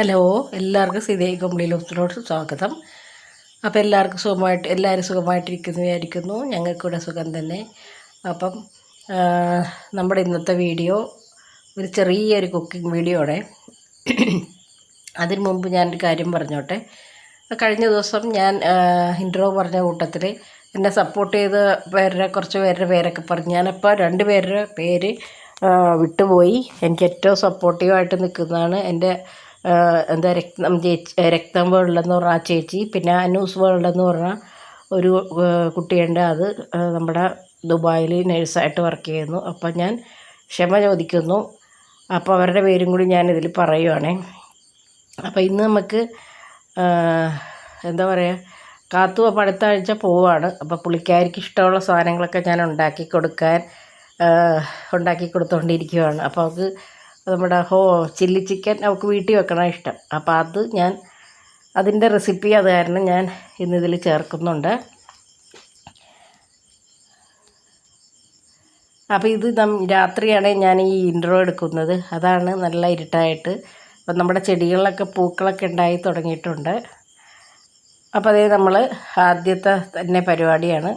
Hello എല്ലാവർക്കും സീതേ ഒത്തിലോട്ട് സ്വാഗതം. അപ്പോൾ എല്ലാവർക്കും സുഖമായിട്ട് എല്ലാവരും സുഖമായിട്ടിരിക്കുന്നു വിചാരിക്കുന്നു. ഞങ്ങൾക്കിവിടെ സുഖം തന്നെ. അപ്പം നമ്മുടെ ഇന്നത്തെ വീഡിയോ ഒരു ചെറിയൊരു കുക്കിംഗ് വീഡിയോ ആണ് അതിന് മുമ്പ് ഞാനൊരു കാര്യം പറഞ്ഞോട്ടെ. കഴിഞ്ഞ ദിവസം ഞാൻ ഇൻട്രോ പറഞ്ഞ കൂട്ടത്തിൽ എന്നെ സപ്പോർട്ട് ചെയ്ത പേരുടെ കുറച്ച് പേരുടെ പേരൊക്കെ പറഞ്ഞു. ഞാനപ്പോൾ രണ്ട് പേരുടെ പേര് വിട്ടുപോയി. എനിക്ക് ഏറ്റവും സപ്പോർട്ടീവായിട്ട് നിൽക്കുന്നതാണ് എന്റെ എന്താ രക്തം ചേച്ചി രക്തം വേൾഡ് എന്ന് പറഞ്ഞ ആ ചേച്ചി. പിന്നെ അനൂസ് വേൾഡ് എന്ന് പറഞ്ഞ ഒരു കുട്ടിയുണ്ട്. അത് നമ്മുടെ ദുബായിൽ നേഴ്സായിട്ട് വർക്ക് ചെയ്യുന്നു. അപ്പം ഞാൻ ക്ഷമ ചോദിക്കുന്നു. അപ്പോൾ അവരുടെ പേരും കൂടി ഞാനിതിൽ പറയുവാണേ. അപ്പോൾ ഇന്ന് നമുക്ക് എന്താ പറയുക കാത്തു അപ്പോൾ അടുത്ത ആഴ്ച പോവാണ്. അപ്പോൾ പുള്ളിക്കാരിക്ക് ഇഷ്ടമുള്ള സാധനങ്ങളൊക്കെ ഞാൻ ഉണ്ടാക്കി കൊടുക്കാൻ ഉണ്ടാക്കി കൊടുത്തുകൊണ്ടിരിക്കുകയാണ് അപ്പോൾ അവൾക്ക് നമ്മുടെ ഹോ ചില്ലി ചിക്കൻ അവൾക്ക് വീട്ടിൽ വെക്കണം ഇഷ്ടം. അപ്പോൾ അത് ഞാൻ അതിന്റെ റെസിപ്പി അത് കാരണം ഞാൻ ഇന്നിതിൽ ചേർക്കുന്നുണ്ട്. അപ്പോൾ ഇത് നം രാത്രിയാണ് ഞാൻ ഈ ഇൻട്രോ എടുക്കുന്നത്. അതാണ് നല്ല ഇരുട്ടായിട്ട്. അപ്പം നമ്മുടെ ചെടികളിലൊക്കെ പൂക്കളൊക്കെ ഉണ്ടായി തുടങ്ങിയിട്ടുണ്ട്. അപ്പോൾ അതേ നമ്മൾ ആദ്യത്തെ തന്നെ പരിപാടിയാണ്.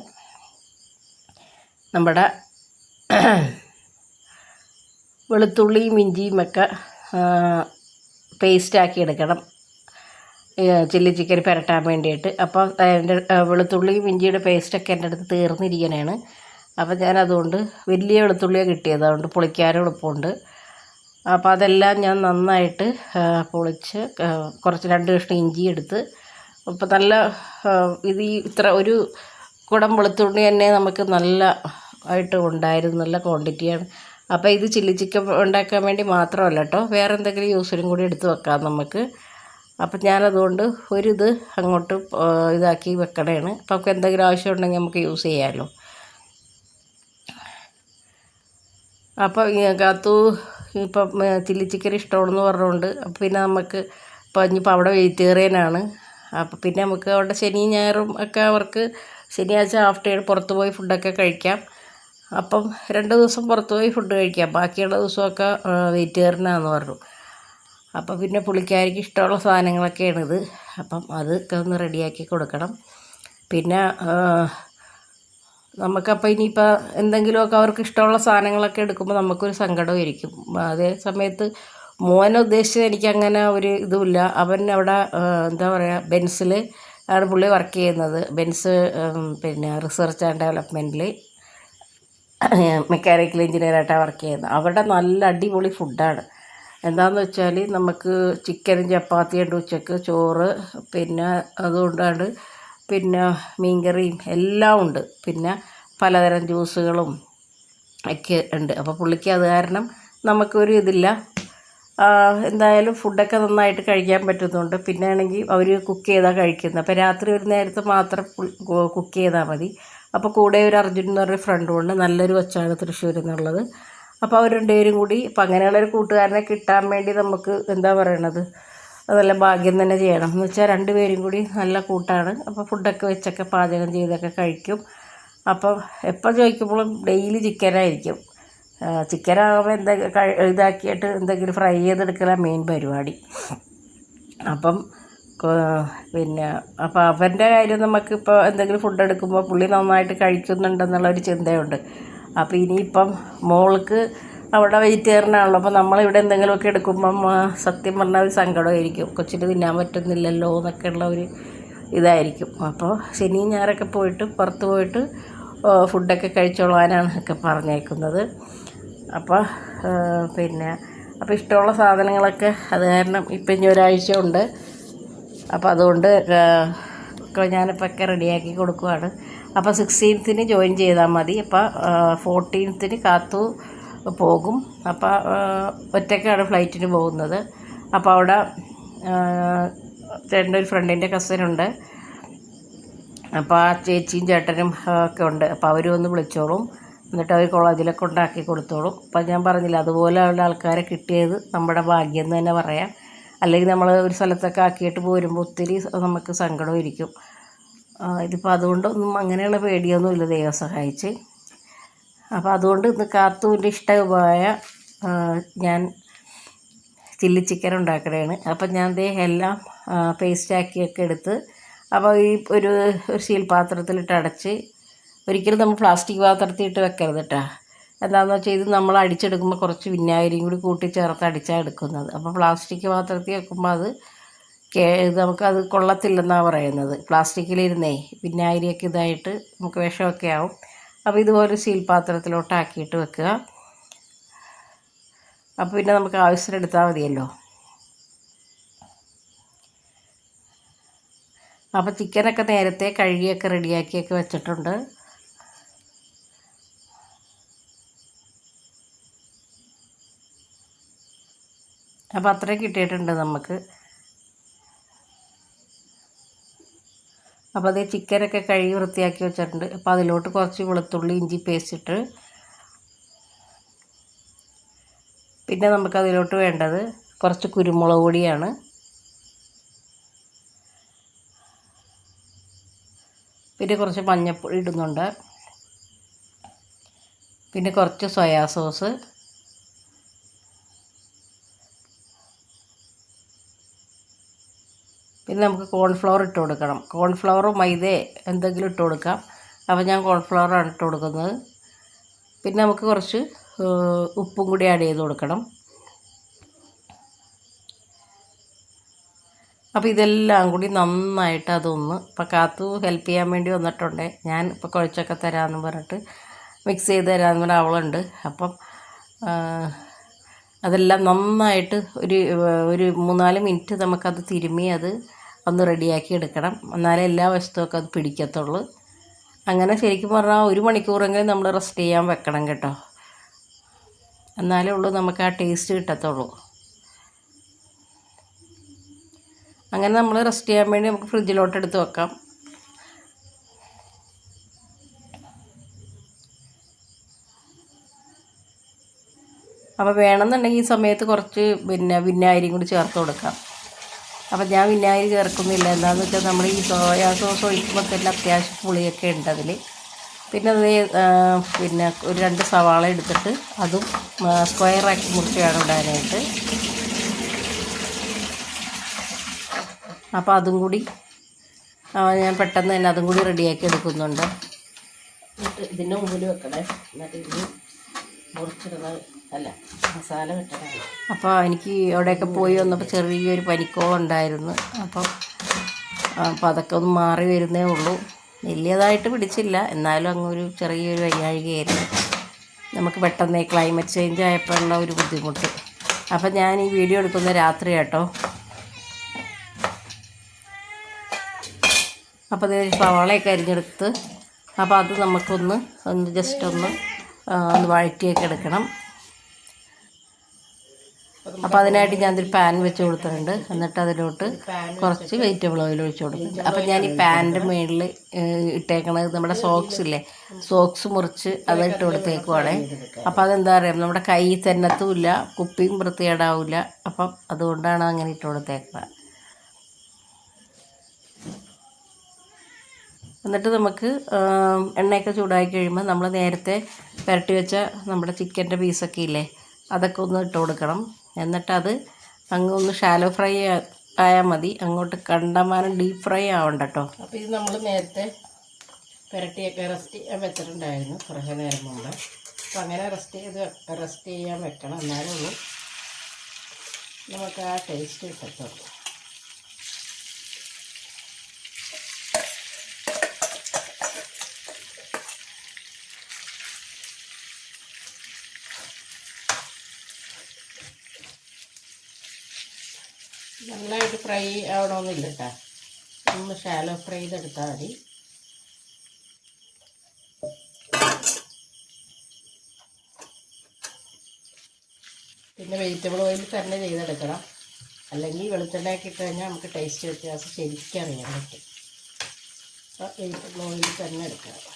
നമ്മുടെ വെളുത്തുള്ളിയും ഇഞ്ചിയും ഒക്കെ പേസ്റ്റാക്കി എടുക്കണം. ചില്ലി ചിക്കൻ പുരട്ടാൻ വേണ്ടിയിട്ട്. അപ്പോൾ എന്റെ വെളുത്തുള്ളിയും ഇഞ്ചിയുടെ പേസ്റ്റൊക്കെ എന്റെ അടുത്ത് തീർന്നിരിക്കണേണ്. അപ്പോൾ ഞാൻ അതുകൊണ്ട് വലിയ വെളുത്തുള്ളിയാണ് കിട്ടിയത്. അതുകൊണ്ട് പൊളിക്കാനും എളുപ്പമുണ്ട്. അപ്പോൾ അതെല്ലാം ഞാൻ നന്നായിട്ട് പൊളിച്ച് കുറച്ച് രണ്ട് കഷ്ണം ഇഞ്ചി എടുത്ത് അപ്പോൾ നല്ല ഇത് ഈ ഇത്ര ഒരു കുടം വെളുത്തുള്ളി തന്നെ നമുക്ക് നല്ല ആയിട്ട് ഉണ്ടായിരുന്നു. നല്ല ക്വാണ്ടിറ്റിയാണ്. അപ്പോൾ ഇത് ചില്ലി ചിക്കൻ ഉണ്ടാക്കാൻ വേണ്ടി മാത്രമല്ല കേട്ടോ. വേറെ എന്തെങ്കിലും യൂസിനും കൂടി എടുത്ത് വെക്കാം നമുക്ക്. അപ്പം ഞാനതുകൊണ്ട് ഒരിത് അങ്ങോട്ട് ഇതാക്കി വെക്കണേണ്. അപ്പോൾ നമുക്ക് എന്തെങ്കിലും ആവശ്യം ഉണ്ടെങ്കിൽ നമുക്ക് യൂസ് ചെയ്യാമല്ലോ അപ്പോൾ കാത്തു ഇപ്പം ചില്ലി ചിക്കൻ ഇഷ്ടമാണെന്ന് പറഞ്ഞുകൊണ്ട് അപ്പം പിന്നെ നമുക്ക് ഇപ്പം ഇനിയിപ്പോൾ അവിടെ വെജിറ്റേറിയനാണ് അപ്പം പിന്നെ നമുക്ക് അവിടെ ശനി ഞായറും ഒക്കെ അവർക്ക് ശനിയാഴ്ച ആഫ്റ്റർ പുറത്ത് പോയി ഫുഡൊക്കെ കഴിക്കാം. അപ്പം രണ്ട് ദിവസം പുറത്ത് പോയി ഫുഡ് കഴിക്കാം. ബാക്കിയുള്ള ദിവസമൊക്കെ വെജിറ്റേറിയനാന്ന് പറഞ്ഞു. അപ്പം പിന്നെ പുള്ളിക്കാരിക്ക് ഇഷ്ടമുള്ള സാധനങ്ങളൊക്കെയാണിത്. അപ്പം അതൊക്കെ ഒന്ന് റെഡിയാക്കി കൊടുക്കണം. പിന്നെ നമുക്കപ്പോൾ ഇനിയിപ്പോൾ എന്തെങ്കിലുമൊക്കെ അവർക്ക് ഇഷ്ടമുള്ള സാധനങ്ങളൊക്കെ എടുക്കുമ്പോൾ നമുക്കൊരു സങ്കടമായിരിക്കും. അതേ സമയത്ത് മോനെ ഉദ്ദേശിച്ചത് എനിക്കങ്ങനെ ഒരു ഇതുമില്ല. അവൻ അവിടെ എന്താ പറയുക ബെൻസിൽ ആണ് പുള്ളി വർക്ക് ചെയ്യുന്നത്. ബെൻസ് പിന്നെ റിസർച്ച് ആൻഡ് ഡെവലപ്മെന്റിൽ മെക്കാനിക്കൽ എഞ്ചിനീയറായിട്ടാണ് വർക്ക് ചെയ്യുന്നത്. അവരുടെ നല്ല അടിപൊളി ഫുഡാണ്. എന്താണെന്ന് വെച്ചാൽ നമുക്ക് ചിക്കനും ചപ്പാത്തി ഉണ്ട് ഉച്ചയ്ക്ക് ചോറ് പിന്നെ അതുകൊണ്ടാണ് പിന്നെ മീൻകറിയും എല്ലാം ഉണ്ട്. പിന്നെ പലതരം ജ്യൂസുകളും ഒക്കെ ഉണ്ട്. അപ്പോൾ പുള്ളിക്ക് അത് കാരണം നമുക്കൊരു ഇതില്ല. എന്തായാലും ഫുഡൊക്കെ നന്നായിട്ട് കഴിക്കാൻ പറ്റുന്നുണ്ട്. പിന്നെ ആണെങ്കിൽ അവർ കുക്ക് ചെയ്താൽ കഴിക്കുന്നത്. അപ്പോൾ രാത്രി ഒരു നേരത്തെ മാത്രം കുക്ക് ചെയ്താൽ മതി. അപ്പോൾ കൂടെ ഒരു അർജുൻ എന്ന് പറഞ്ഞ ഫ്രണ്ടും ഉണ്ട്. നല്ലൊരു കൊച്ചാണ് തൃശ്ശൂർ എന്നുള്ളത് അപ്പോൾ അവർ രണ്ടുപേരും കൂടി അപ്പോൾ അങ്ങനെയുള്ളൊരു കൂട്ടുകാരനെ കിട്ടാൻ വേണ്ടി നമുക്ക് എന്താ പറയണത്? നല്ല ഭാഗ്യം തന്നെ ചെയ്യണം. എന്ന് വെച്ചാൽ രണ്ടുപേരും കൂടി നല്ല കൂട്ടാണ്. അപ്പോൾ ഫുഡൊക്കെ വെച്ചൊക്കെ പാചകം ചെയ്തൊക്കെ കഴിക്കും. അപ്പം എപ്പോൾ ചോദിക്കുമ്പോഴും ഡെയിലി ചിക്കനായിരിക്കും ചിക്കനാകുമ്പോൾ എന്താ കഴി- ഇതാക്കിയിട്ട് എന്തെങ്കിലും ഫ്രൈ ചെയ്തെടുക്കലാണ് മെയിൻ പരിപാടി. അപ്പം പിന്നെ അപ്പോൾ അവന്റെ കാര്യം നമുക്കിപ്പോൾ എന്തെങ്കിലും ഫുഡ് എടുക്കുമ്പോൾ പുള്ളി നന്നായിട്ട് കഴിക്കുന്നുണ്ടെന്നുള്ള ഒരു ചിന്തയുണ്ട്. അപ്പോൾ ഇനിയിപ്പം മോൾക്ക് അവിടെ വെജിറ്റേറിയനാണല്ലോ അപ്പോൾ നമ്മളിവിടെ എന്തെങ്കിലുമൊക്കെ എടുക്കുമ്പം സത്യം പറഞ്ഞാൽ ഒരു സങ്കടമായിരിക്കും. കൊച്ചിന് തിന്നാൻ പറ്റുന്നില്ലല്ലോ എന്നൊക്കെ ഉള്ള ഒരു ഇതായിരിക്കും. അപ്പോൾ ശനിയും ഞായറൊക്കെ പോയിട്ട് പുറത്ത് പോയിട്ട് ഫുഡൊക്കെ കഴിച്ചോളാനാണ് ഒക്കെ പറഞ്ഞേക്കുന്നത്. അപ്പോൾ പിന്നെ അപ്പോൾ ഇഷ്ടമുള്ള സാധനങ്ങളൊക്കെ അത് കാരണം ഇപ്പം ഇനി ഒരാഴ്ച ഉണ്ട് അപ്പോൾ അതുകൊണ്ട് ഞാനിപ്പോൾ ഒക്കെ റെഡിയാക്കി കൊടുക്കുവാണ്. അപ്പോൾ സിക്സ്റ്റീൻത്തിന് ജോയിൻ ചെയ്താൽ മതി. അപ്പോൾ ഫോർട്ടീൻത്തിന് കാത്തു പോകും. അപ്പോൾ ഒറ്റയ്ക്കാണ് ഫ്ലൈറ്റിന് പോകുന്നത്. അപ്പോൾ അവിടെ ചേട്ടന്റെ ഒരു ഫ്രണ്ടിന്റെ കസിനുണ്ട്. അപ്പോൾ ആ ചേച്ചിയും ചേട്ടനും ഒക്കെ ഉണ്ട്. അപ്പോൾ അവരും ഒന്ന് വിളിച്ചോളും. എന്നിട്ട് അവർ കോളേജിലൊക്കെ ഉണ്ടാക്കി കൊടുത്തോളും. അപ്പോൾ ഞാൻ പറഞ്ഞില്ല അതുപോലെ അതുപോലെയുള്ള ആൾക്കാരെ കിട്ടിയത് നമ്മുടെ ഭാഗ്യം എന്ന് തന്നെ പറയാം. അല്ലെങ്കിൽ നമ്മൾ ഒരു സ്ഥലത്തൊക്കെ ആക്കിയിട്ട് പോരുമ്പോൾ ഒത്തിരി നമുക്ക് സങ്കടമായിരിക്കും. ഇതിപ്പോൾ അതുകൊണ്ടൊന്നും അങ്ങനെയുള്ള പേടിയൊന്നുമില്ല. ദൈവം സഹായിച്ച്. അപ്പോൾ അതുകൊണ്ട് ഇന്ന് കാത്തുവിന്റെ ഇഷ്ടമായ ഞാൻ ചില്ലി ചിക്കൻ ഉണ്ടാക്കണതാണ് അപ്പം ഞാൻ ദേ എല്ലാം പേസ്റ്റാക്കിയൊക്കെ എടുത്ത് അപ്പോൾ ഈ ഒരു ഒരു ശീൽപാത്രത്തിലിട്ട് പാത്രത്തിലിട്ട് അടച്ച് ഒരിക്കലും നമ്മൾ പ്ലാസ്റ്റിക് പാത്രത്തിൽ ഇട്ട് വെക്കരുത് കേട്ടോ എന്താണെന്ന് വെച്ചാൽ ഇത് നമ്മൾ അടിച്ചെടുക്കുമ്പോൾ കുറച്ച് വിനാഗിരിയും കൂടി കൂട്ടി ചേർത്ത് അടിച്ചാണ് എടുക്കുന്നത്. അപ്പോൾ പ്ലാസ്റ്റിക് പാത്രത്തിൽ വെക്കുമ്പോൾ അത് നമുക്കത് കൊള്ളത്തില്ലെന്നാണ് പറയുന്നത്. പ്ലാസ്റ്റിക്കിലിരുന്നേ വിനാഗിരിയൊക്കെ ഇതായിട്ട് നമുക്ക് വിഷമൊക്കെ ആവും. അപ്പോൾ ഇതുപോലെ സീൽ പാത്രത്തിലോട്ട് ആക്കിയിട്ട് വെക്കുക. അപ്പോൾ പിന്നെ നമുക്ക് ആവശ്യത്തിന് എടുത്താൽ മതിയല്ലോ. അപ്പോൾ ചിക്കനൊക്കെ നേരത്തെ കഴുകിയൊക്കെ റെഡിയാക്കിയൊക്കെ വെച്ചിട്ടുണ്ട്. അപ്പോൾ അത്രയും കിട്ടിയിട്ടുണ്ട് നമുക്ക്. അപ്പോൾ അതേ ചിക്കനൊക്കെ കഴുകി വൃത്തിയാക്കി വെച്ചിട്ടുണ്ട്. അപ്പോൾ അതിലോട്ട് കുറച്ച് വെളുത്തുള്ളി ഇഞ്ചി പേസ്റ്റ് ഇട്ട് പിന്നെ നമുക്ക് അതിലോട്ട് വേണ്ടത് കുറച്ച് കുരുമുളക് പൊടിയാണ്. പിന്നെ കുറച്ച് മഞ്ഞൾപ്പൊടി ഇടുന്നുണ്ട്. പിന്നെ കുറച്ച് സോയാ സോസ്. നമുക്ക് കോൺഫ്ലവർ ഇട്ട് കൊടുക്കണം. കോൺഫ്ലവർ മൈദ എന്തെങ്കിലും ഇട്ട് കൊടുക്കാം. അപ്പോൾ ഞാൻ കോൺഫ്ലവറാണ് ഇട്ട് കൊടുക്കുന്നത്. പിന്നെ നമുക്ക് കുറച്ച് ഉപ്പും കൂടി ആഡ് ചെയ്ത് കൊടുക്കണം. അപ്പോൾ ഇതെല്ലാം കൂടി നന്നായിട്ട് അതൊന്ന് ഇപ്പോൾ കാത്തു ഹെൽപ്പ് ചെയ്യാൻ വേണ്ടി വന്നിട്ടുണ്ട്. ഞാൻ ഇപ്പോൾ കുഴച്ചൊക്കെ തരാമെന്ന് പറഞ്ഞിട്ട് മിക്സ് ചെയ്ത് തരാമെന്ന് പറഞ്ഞ അവളുണ്ട്. അപ്പം അതെല്ലാം നന്നായിട്ട് ഒരു ഒരു മൂന്നാൽ മിനിറ്റ് നമുക്കത് തിരുമ്മി അത് ഒന്ന് റെഡിയാക്കി എടുക്കണം. എന്നാലേ എല്ലാ വശത്തുമൊക്കെ അത് പിടിക്കത്തുള്ളൂ. അങ്ങനെ ശരിക്കും പറഞ്ഞാൽ ഒരു മണിക്കൂറെങ്കിലും നമ്മൾ റെസ്റ്റ് ചെയ്യാൻ വെക്കണം കേട്ടോ. എന്നാലേ ഉള്ളൂ നമുക്ക് ആ ടേസ്റ്റ് കിട്ടത്തുള്ളൂ. അങ്ങനെ നമ്മൾ റെസ്റ്റ് ചെയ്യാൻ വേണ്ടി നമുക്ക് ഫ്രിഡ്ജിലോട്ട് എടുത്ത് വെക്കാം. അപ്പോൾ വേണമെന്നുണ്ടെങ്കിൽ ഈ സമയത്ത് കുറച്ച് പിന്നെ വിനാഗിരിയും കൂടി ചേർത്ത് കൊടുക്കാം. അപ്പോൾ ഞാൻ വിനാഗിരി ചേർക്കുന്നില്ല. എന്താണെന്ന് വെച്ചാൽ നമ്മൾ ഈ സോയാ സോസ് ഒഴിക്കുമ്പോൾ തന്നെ അത്യാവശ്യം പുളിയൊക്കെ ഉണ്ട് അതിൽ പിന്നെ അത് പിന്നെ ഒരു രണ്ട് സവാള എടുത്തിട്ട് അതും സ്ക്വയറാക്കി മുറിച്ചാണ് ഇടാനായിട്ട്. അപ്പോൾ അതും കൂടി ഞാൻ പെട്ടെന്ന് തന്നെ അതും കൂടി റെഡിയാക്കി എടുക്കുന്നുണ്ട്. ഇതിന്റെ മുമ്പിൽ വെക്കണേ. എന്നിട്ട് ഇത് മുറിച്ചിടുന്നത് അല്ല? മസാല അപ്പോൾ എനിക്ക് അവിടെയൊക്കെ പോയി വന്നപ്പോൾ ചെറിയൊരു പനിക്കോളം ഉണ്ടായിരുന്നു. അപ്പം അപ്പം അതൊക്കെ ഒന്ന് മാറി വരുന്നേ ഉള്ളൂ. വലിയതായിട്ട് പിടിച്ചില്ല. എന്നാലും അങ്ങ് ഒരു ചെറിയൊരു വയ്യാഴികയായിരുന്നു. നമുക്ക് പെട്ടെന്ന് ക്ലൈമറ്റ് ചേഞ്ച് ആയപ്പോഴുള്ള ഒരു ബുദ്ധിമുട്ട്. അപ്പം ഞാൻ ഈ വീഡിയോ എടുക്കുന്ന രാത്രി കേട്ടോ അപ്പോൾ അത് സവാളയൊക്കെ അരിഞ്ഞെടുത്ത് അപ്പോൾ അത് നമുക്കൊന്ന് ഒന്ന് ജസ്റ്റ് ഒന്ന് ഒന്ന് വഴറ്റിയൊക്കെ എടുക്കണം. അപ്പോൾ അതിനായിട്ട് ഞാൻ ഞാനൊരു പാൻ വെച്ച് കൊടുത്തിട്ടുണ്ട്. എന്നിട്ട് അതിലോട്ട് കുറച്ച് വെജിറ്റബിൾ ഓയിൽ ഒഴിച്ച് കൊടുക്കും. അപ്പോൾ ഞാൻ ഈ പാനിന്റെ മുകളിൽ ഇട്ടേക്കണത് നമ്മുടെ സോക്സ് ഇല്ലേ? സോക്സ് മുറിച്ച് അത് ഇട്ട് കൊടുത്തേക്കുവാണേ. അപ്പോൾ അതെന്താ പറയുക നമ്മുടെ കൈ തന്നത്തുമില്ല കുപ്പിയും വൃത്തികേടാവില്ല. അപ്പം അതുകൊണ്ടാണ് അങ്ങനെ ഇട്ട് കൊടുത്തേക്കുന്നത് എന്നിട്ട് നമുക്ക് എണ്ണയൊക്കെ ചൂടാക്കി കഴിയുമ്പോൾ നമ്മൾ നേരത്തെ പുരട്ടി വെച്ച നമ്മുടെ ചിക്കന്റെ പീസൊക്കെ ഇല്ലേ? അതൊക്കെ ഒന്ന് ഇട്ട് കൊടുക്കണം. എന്നിട്ട് അത് അങ്ങ് ഒന്ന് ഷാലോ ഫ്രൈ ആയാൽ മതി. അങ്ങോട്ട് കണ്ടമാനം ഡീപ്പ് ഫ്രൈ ആവണ്ട കേട്ടോ അപ്പോൾ ഇത് നമ്മൾ നേരത്തെ പുരട്ടിയൊക്കെ റെസ്റ്റ് ചെയ്യാൻ വെച്ചിട്ടുണ്ടായിരുന്നു കുറേ നേരം മുമ്പ്. അപ്പം അങ്ങനെ റെസ്റ്റ് ചെയ്ത് റെസ്റ്റ് ചെയ്യാൻ വെക്കണം എന്നാലേ ഉള്ളൂ. നമുക്ക് ആ ടേസ്റ്റ് കിട്ടത്തുള്ളൂ. നന്നായിട്ട് ഫ്രൈ ആവണമെന്നില്ല കേട്ടോ. ഒന്ന് ഷാലോ ഫ്രൈ ചെയ്തെടുത്താൽ മതി. പിന്നെ വെജിറ്റബിൾ ഓയിൽ തന്നെ ചെയ്തെടുക്കണം. അല്ലെങ്കിൽ വെളുത്തുണ്ടാക്കി ഇട്ട് കഴിഞ്ഞാൽ നമുക്ക് ടേസ്റ്റ് വ്യത്യാസം ശരിക്കും അറിയാൻ പറ്റും. അപ്പോൾ വെജിറ്റബിൾ ഓയിൽ തന്നെ എടുക്കണം.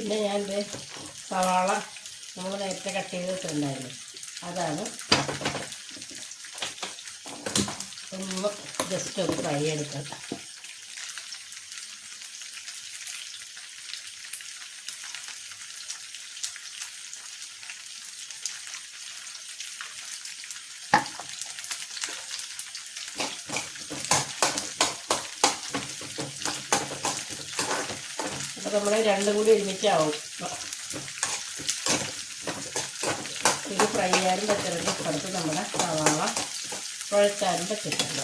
പിന്നെ ഞാൻ സവാള നമ്മൾ നേരത്തെ കട്ട് ചെയ്ത് വെച്ചിട്ടുണ്ടായിരുന്നു. അതാണ്. ഒന്ന് ജസ്റ്റ് ഒന്ന് ഫ്രൈ എടുക്കാം. അപ്പോൾ നമ്മൾ രണ്ടും കൂടി ഒരുമിച്ചാവും. ഇത് ഫ്രൈ ആയാലും പറ്റുന്നുണ്ട് ഇപ്പുറത്ത് നമ്മുടെ സവാള കുഴച്ചാലും പറ്റിയിട്ടുണ്ട്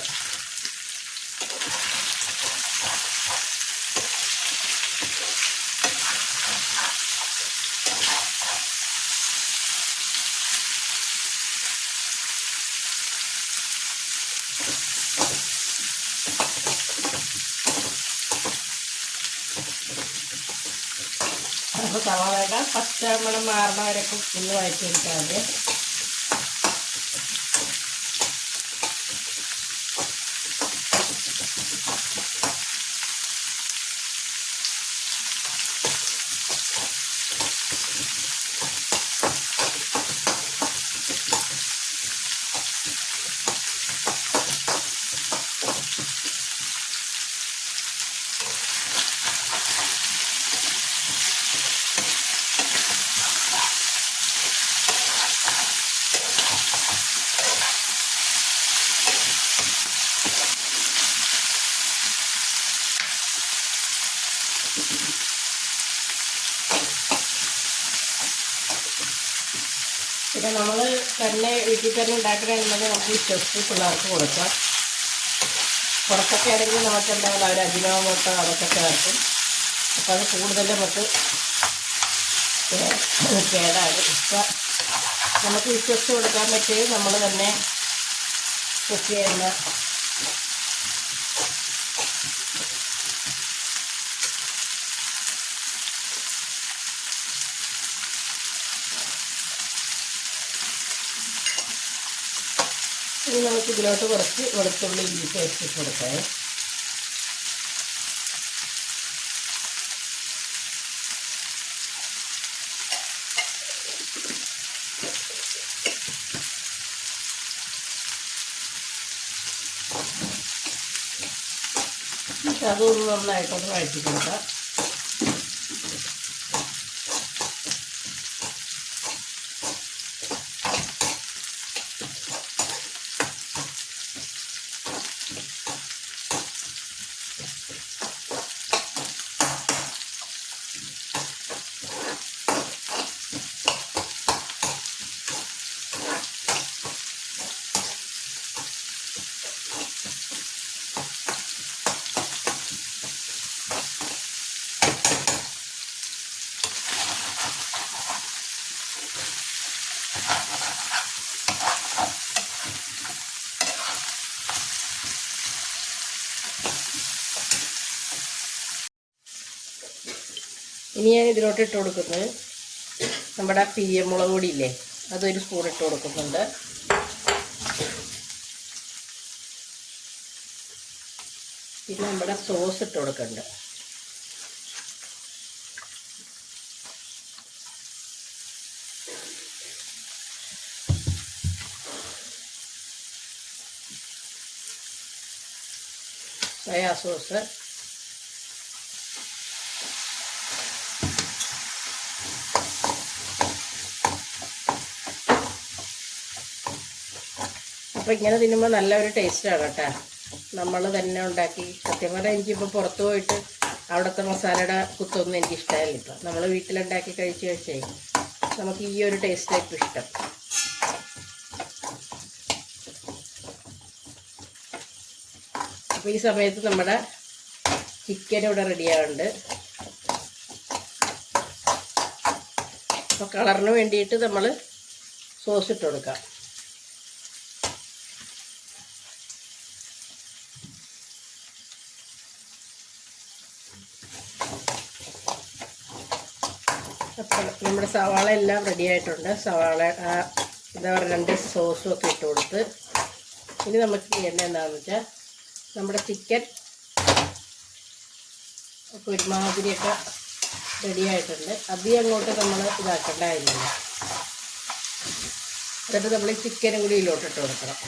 അപ്പോൾ സവാളയുടെ പച്ച നമ്മൾ മാറണ വരെയൊക്കെ ഒന്ന് വഴറ്റിയെടുക്കാതെ പിന്നെ നമ്മൾ തന്നെ വീട്ടിൽ തന്നെ ഉണ്ടാക്കണമെന്നുണ്ടെങ്കിൽ നമുക്ക് വിശ്വസിച്ച് പിള്ളേർക്ക് കൊടുക്കാം. പുറത്തൊക്കെ ആണെങ്കിൽ നമുക്ക് എന്തായാലും അവർ അജിനോമോട്ടോ അതൊക്കെ ചേർക്കും. അപ്പോൾ അത് കൂടുതൽ നമുക്ക് കേടാകും ഇപ്പം നമുക്ക് വിശ്വസിച്ച് കൊടുക്കാൻ പറ്റിയത് നമ്മൾ തന്നെ കുക്ക് ചെയ്യുന്ന ഇനി നമുക്ക് ഇതിലോട്ട് കുറച്ച് വെളുത്തുള്ളി ഇഞ്ചി പേസ്റ്റ് ഇട്ട് കൊടുക്കാം എന്നിട്ട് അതൊന്ന് നന്നായിട്ടൊന്ന് വഴറ്റി കൊടുക്കാം. ഇനി ഞാൻ ഇതിലോട്ട് ഇട്ട് കൊടുക്കുന്നത് നമ്മുടെ പിയ മുളക് പൊടി ഇല്ലേ അതൊരു സ്പൂൺ ഇട്ട് കൊടുക്കുന്നുണ്ട്. പിന്നെ നമ്മുടെ സോസ് ഇട്ട് കൊടുക്കുന്നുണ്ട്. സോയാ സോസ് അപ്പോൾ ഇങ്ങനെ തിന്നുമ്പോൾ നല്ലൊരു ടേസ്റ്റാണ് കേട്ടോ. നമ്മൾ തന്നെ ഉണ്ടാക്കി. സത്യം പറഞ്ഞാൽ എനിക്കിപ്പോൾ പുറത്ത് പോയിട്ട് അവിടുത്തെ മസാലയുടെ കുത്തൊന്നും എനിക്ക് ഇഷ്ടമല്ല ഇപ്പം. നമ്മൾ വീട്ടിലുണ്ടാക്കി കഴിച്ച് കഴിച്ചേ നമുക്ക് ഈ ഒരു ടേസ്റ്റായിരിക്കും ഇഷ്ടം. അപ്പോൾ ഈ സമയത്ത് നമ്മുടെ ചിക്കൻ ഇവിടെ റെഡിയാവുന്നുണ്ട് അപ്പോൾ കളറിന് വേണ്ടിയിട്ട് നമ്മൾ സോസ് ഇട്ട് കൊടുക്കാം. അപ്പോൾ നമ്മുടെ സവാള എല്ലാം റെഡി ആയിട്ടുണ്ട്. സവാള എന്താ പറയുക രണ്ട് സോസും ഒക്കെ ഇട്ട് കൊടുത്ത് ഇനി നമുക്ക് ചെയ്യേണ്ടത് എന്താണെന്ന് വെച്ചാൽ നമ്മുടെ ചിക്കൻ ഒക്കെ ഒരുമാതിരിയൊക്കെ റെഡി ആയിട്ടുണ്ട്. അധികം അങ്ങോട്ട് നമ്മൾ ഇതാക്കേണ്ട കാര്യമില്ല. എന്നിട്ട് നമ്മൾ ചിക്കനും കൂടി ഇതിലോട്ടിട്ട് കൊടുക്കണം.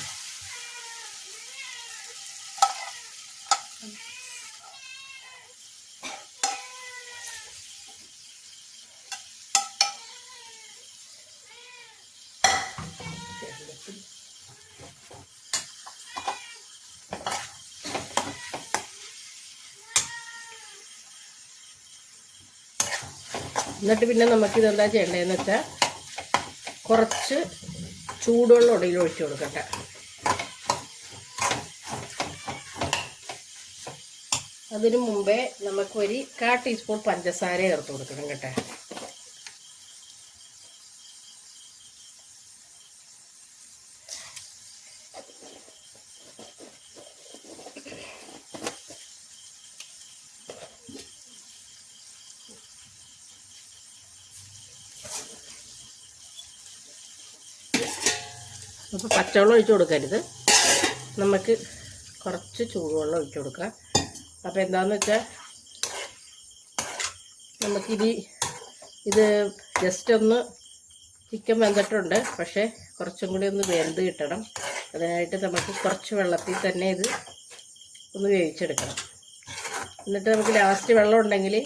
എന്നിട്ട് പിന്നെ നമുക്കിത് എന്താ ചെയ്യേണ്ടതെന്ന് വെച്ചാൽ കുറച്ച് ചൂടുവെള്ളം ഉടയിൽ ഒഴിച്ചു കൊടുക്കട്ടെ. അതിനു മുമ്പേ നമുക്ക് ഒരു കാ ടീസ്പൂൺ പഞ്ചസാര ചേർത്ത് കൊടുക്കണം കേട്ടോ. അപ്പോൾ പച്ചവെള്ളം ഒഴിച്ച് കൊടുക്കരുത്. നമുക്ക് കുറച്ച് ചൂടുവെള്ളം ഒഴിച്ച് കൊടുക്കാം. അപ്പോൾ എന്താണെന്ന് വെച്ചാൽ നമുക്കിനി ഇത് ജസ്റ്റ് ഒന്ന് ചിക്കൻ വെന്തിട്ടുണ്ട്. പക്ഷേ കുറച്ചും കൂടി ഒന്ന് വെന്ത് കിട്ടണം. അതിനായിട്ട് നമുക്ക് കുറച്ച് വെള്ളത്തിൽ തന്നെ ഇത് ഒന്ന് വേവിച്ചെടുക്കണം. എന്നിട്ട് നമുക്ക് ലാസ്റ്റ് വെള്ളം ഉണ്ടെങ്കിൽ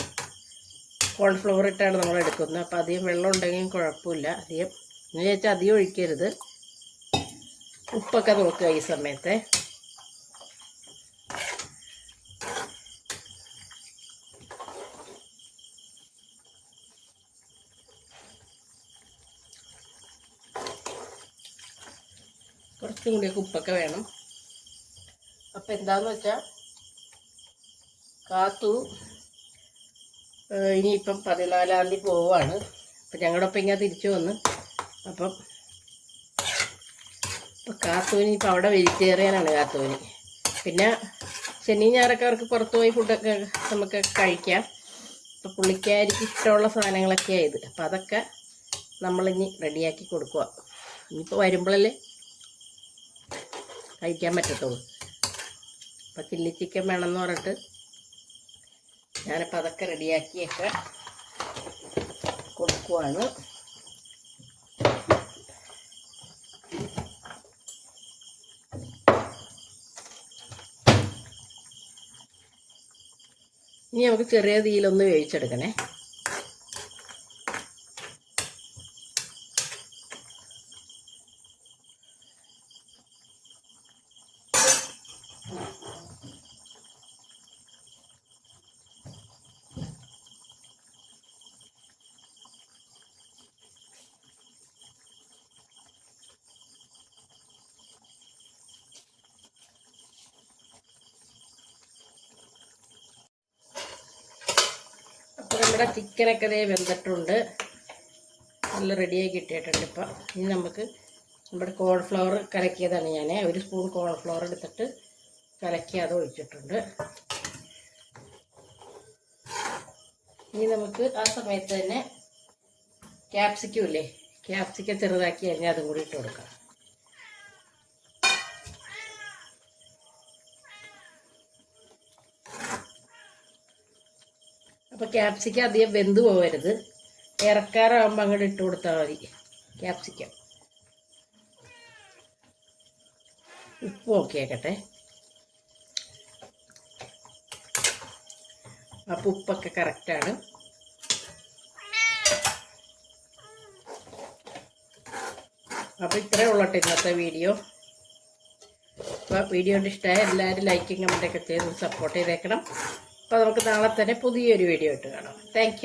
കോൺഫ്ലവർ ഇട്ടാണ് നമ്മൾ എടുക്കുന്നത്. അപ്പോൾ അധികം വെള്ളം ഉണ്ടെങ്കിൽ കുഴപ്പമില്ല. അധികം എന്ന് വെച്ചാൽ അധികം ഒഴിക്കരുത്. ഉപ്പൊക്കെ നോക്കുക ഈ സമയത്ത്. കുറച്ചും കൂടി ഉപ്പൊക്കെ വേണം. അപ്പം എന്താന്ന് വെച്ചാൽ കാത്തു. ഇനിയിപ്പം പതിനാലാം തീയതി പോവാണ്. അപ്പം ഞങ്ങളുടെ ഒപ്പം ഇങ്ങനെ തിരിച്ചു വന്ന്. അപ്പം ഇപ്പം കാത്തൂന് ഇപ്പം അവിടെ വെജിറ്റേറിയനാണ് കാത്തൂന് പിന്നെ ശനി ഞായറൊക്കെ അവർക്ക് പുറത്തു പോയി ഫുഡൊക്കെ നമുക്ക് കഴിക്കാം. ഇപ്പം പുള്ളിക്കാരിക്ക് ഇഷ്ടമുള്ള സാധനങ്ങളൊക്കെയാണ് ഇത്. അപ്പം അതൊക്കെ നമ്മളിനി റെഡിയാക്കി കൊടുക്കുക ഇനിയിപ്പോൾ വരുമ്പോഴല്ലേ കഴിക്കാൻ പറ്റത്തുള്ളൂ. അപ്പം ചില്ലി ചിക്കൻ വേണമെന്ന് പറഞ്ഞിട്ട് ഞാനിപ്പോൾ അതൊക്കെ റെഡിയാക്കിയൊക്കെ കൊടുക്കുവാണ്. ഇനി നമുക്ക് ചെറിയ തീയിലൊന്ന് വേവിച്ചെടുക്കണേ അപ്പോൾ നമ്മുടെ ചിക്കനൊക്കെ ഇതേ വെന്തിട്ടുണ്ട്. നല്ല റെഡിയായി കിട്ടിയിട്ടുണ്ട് ഇപ്പം. ഇനി നമുക്ക് നമ്മുടെ കോൺഫ്ലവർ കലക്കിയതാണ് ഞാൻ ഒരു സ്പൂൺ കോൺഫ്ലവർ എടുത്തിട്ട് കലക്കി അത് ഒഴിച്ചിട്ടുണ്ട്. ഇനി നമുക്ക് ആ സമയത്ത് തന്നെ ക്യാപ്സിക്കം ഇല്ലേ? ക്യാപ്സിക്കം ചെറുതാക്കി കഴിഞ്ഞാൽ അതും കൂടി ഇട്ട് കൊടുക്കാം. ക്യാപ്സിക്കം അധികം വെന്ത് പോകരുത് ഇറക്കാറാകുമ്പോൾ അങ്ങോട്ട് ഇട്ട് കൊടുത്താൽ മതി. ക്യാപ്സിക്കം ഉപ്പ് ആക്കട്ടെ അപ്പം ഉപ്പൊക്കെ കറക്റ്റാണ് അപ്പോൾ ഇത്രയേ ഉള്ളട്ടെ ഇന്നത്തെ വീഡിയോ അപ്പോൾ വീഡിയോ ഇഷ്ടമായ എല്ലാവരും ലൈക്കും കമന്റൊക്കെ ചെയ്ത് സപ്പോർട്ട് ചെയ്തേക്കണം. അപ്പോൾ നമുക്ക് നാളെ തന്നെ പുതിയൊരു വീഡിയോ ഇട്ട് കാണാം. താങ്ക്